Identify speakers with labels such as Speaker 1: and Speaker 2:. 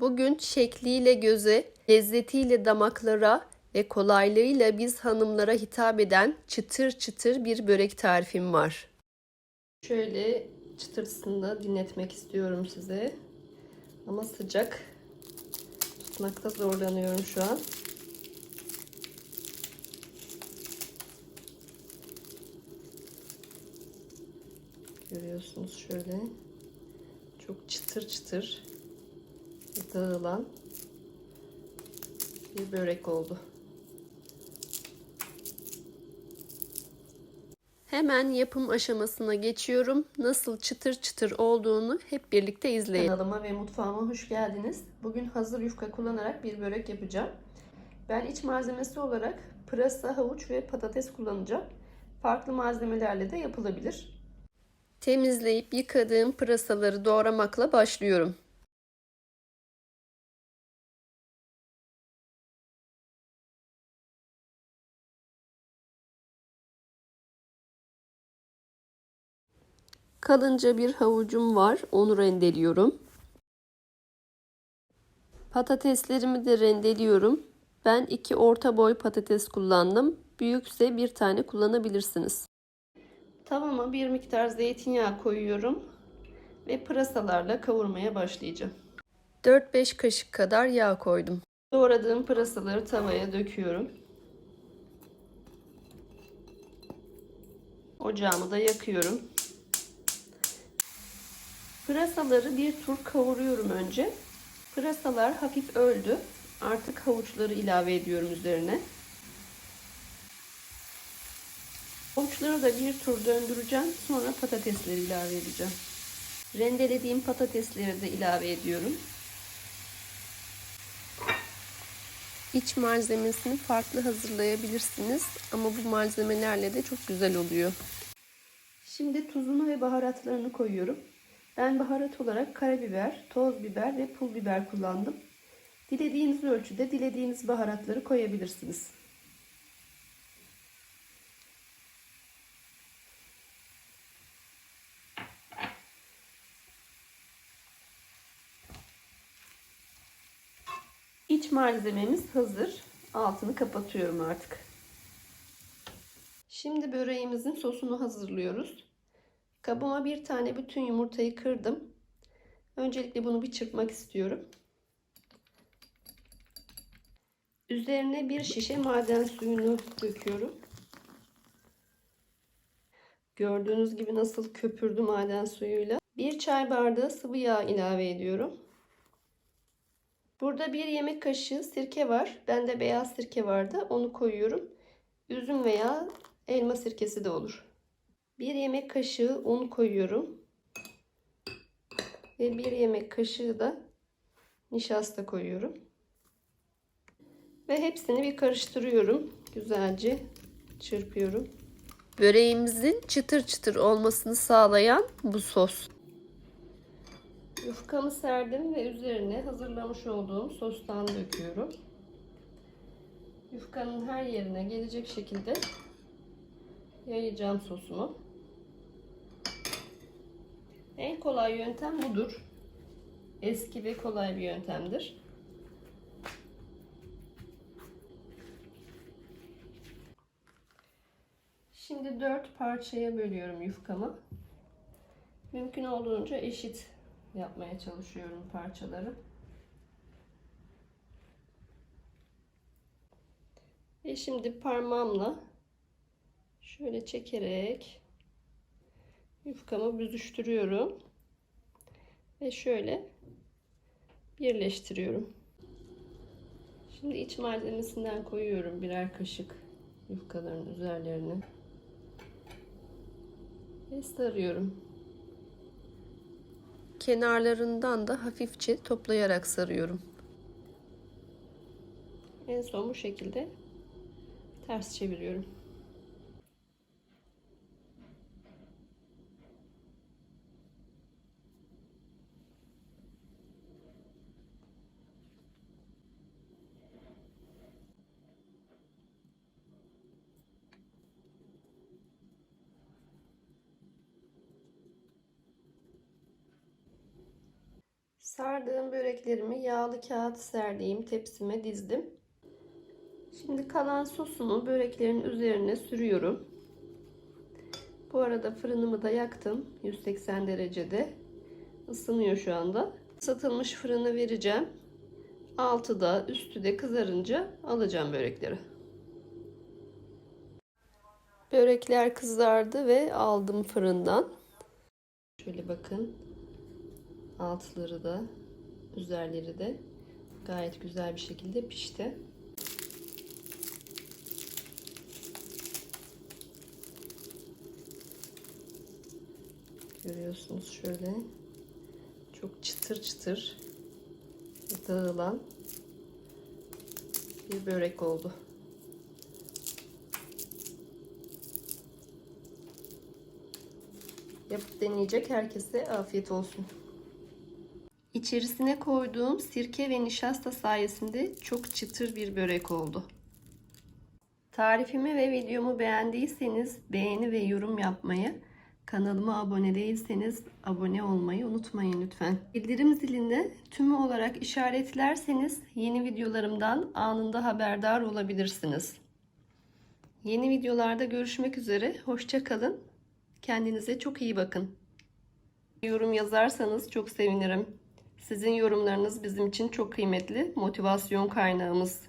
Speaker 1: Bugün şekliyle göze, lezzetiyle damaklara ve kolaylığıyla biz hanımlara hitap eden çıtır çıtır bir börek tarifim var. Şöyle çıtırtısını dinletmek istiyorum size. Ama sıcak. Tutmakta zorlanıyorum şu an. Görüyorsunuz şöyle. Çok çıtır çıtır dağılan bir börek oldu. Hemen yapım aşamasına geçiyorum. Nasıl çıtır çıtır olduğunu hep birlikte izleyin. Kanalıma ve mutfağıma hoş geldiniz. Bugün hazır yufka kullanarak bir börek yapacağım. Ben iç malzemesi olarak pırasa, havuç ve patates kullanacağım. Farklı malzemelerle de yapılabilir. Temizleyip yıkadığım pırasaları doğramakla başlıyorum. Kalınca bir havucum var. Onu rendeliyorum. Patateslerimi de rendeliyorum. Ben iki orta boy patates kullandım. Büyükse bir tane kullanabilirsiniz. Tavama bir miktar zeytinyağı koyuyorum ve pırasalarla kavurmaya başlayacağım. 4-5 kaşık kadar yağ koydum. Doğradığım pırasaları tavaya döküyorum. Ocağımı da yakıyorum. Pırasaları bir tur kavuruyorum önce. Pırasalar hafif öldü. Artık havuçları ilave ediyorum üzerine. Havuçları da bir tur döndüreceğim. Sonra patatesleri ilave edeceğim. Rendelediğim patatesleri de ilave ediyorum. İç malzemesini farklı hazırlayabilirsiniz ama bu malzemelerle de çok güzel oluyor. Şimdi tuzunu ve baharatlarını koyuyorum. Ben baharat olarak karabiber, toz biber ve pul biber kullandım. Dilediğiniz ölçüde dilediğiniz baharatları koyabilirsiniz. İç malzememiz hazır. Altını kapatıyorum artık. Şimdi böreğimizin sosunu hazırlıyoruz. Kabıma bir tane bütün yumurtayı kırdım. Öncelikle bunu bir çırpmak istiyorum. Üzerine bir şişe maden suyunu döküyorum. Gördüğünüz gibi nasıl köpürdü maden suyuyla. Bir çay bardağı sıvı yağ ilave ediyorum. Burada bir yemek kaşığı sirke var. Bende beyaz sirke vardı. Onu koyuyorum. Üzüm veya elma sirkesi de olur. Bir yemek kaşığı un koyuyorum. Ve bir yemek kaşığı da nişasta koyuyorum. Ve hepsini bir karıştırıyorum. Güzelce çırpıyorum. Böreğimizin çıtır çıtır olmasını sağlayan bu sos. Yufkamı serdim ve üzerine hazırlamış olduğum sostan döküyorum. Yufkanın her yerine gelecek şekilde yayacağım sosumu. En kolay yöntem budur. Eski ve kolay bir yöntemdir. Şimdi dört parçaya bölüyorum yufkamı. Mümkün olduğunca eşit yapmaya çalışıyorum parçaları. Ve şimdi parmağımla şöyle çekerek yufkamı büzüştürüyorum. Ve şöyle birleştiriyorum. Şimdi iç malzemesinden koyuyorum birer kaşık yufkaların üzerlerine. Ve sarıyorum. Kenarlarından da hafifçe toplayarak sarıyorum. En son bu şekilde ters çeviriyorum. Sardığım böreklerimi yağlı kağıt serdiğim tepsime dizdim. Şimdi kalan sosunu böreklerin üzerine sürüyorum. Bu arada fırınımı da yaktım 180 derecede. Isınıyor şu anda. Satılmış fırını vereceğim. Altı da üstü de kızarınca alacağım börekleri. Börekler kızardı ve aldım fırından. Şöyle bakın. Altları da üzerleri de gayet güzel bir şekilde pişti. Görüyorsunuz şöyle çok çıtır çıtır dağılan bir börek oldu. Yapıp deneyecek herkese afiyet olsun. İçerisine koyduğum sirke ve nişasta sayesinde çok çıtır bir börek oldu. Tarifimi ve videomu beğendiyseniz beğeni ve yorum yapmayı, kanalıma abone değilseniz abone olmayı unutmayın lütfen. Bildirim zilini tümü olarak işaretlerseniz yeni videolarımdan anında haberdar olabilirsiniz. Yeni videolarda görüşmek üzere. Hoşça kalın. Kendinize çok iyi bakın. Yorum yazarsanız çok sevinirim. Sizin yorumlarınız bizim için çok kıymetli motivasyon kaynağımız.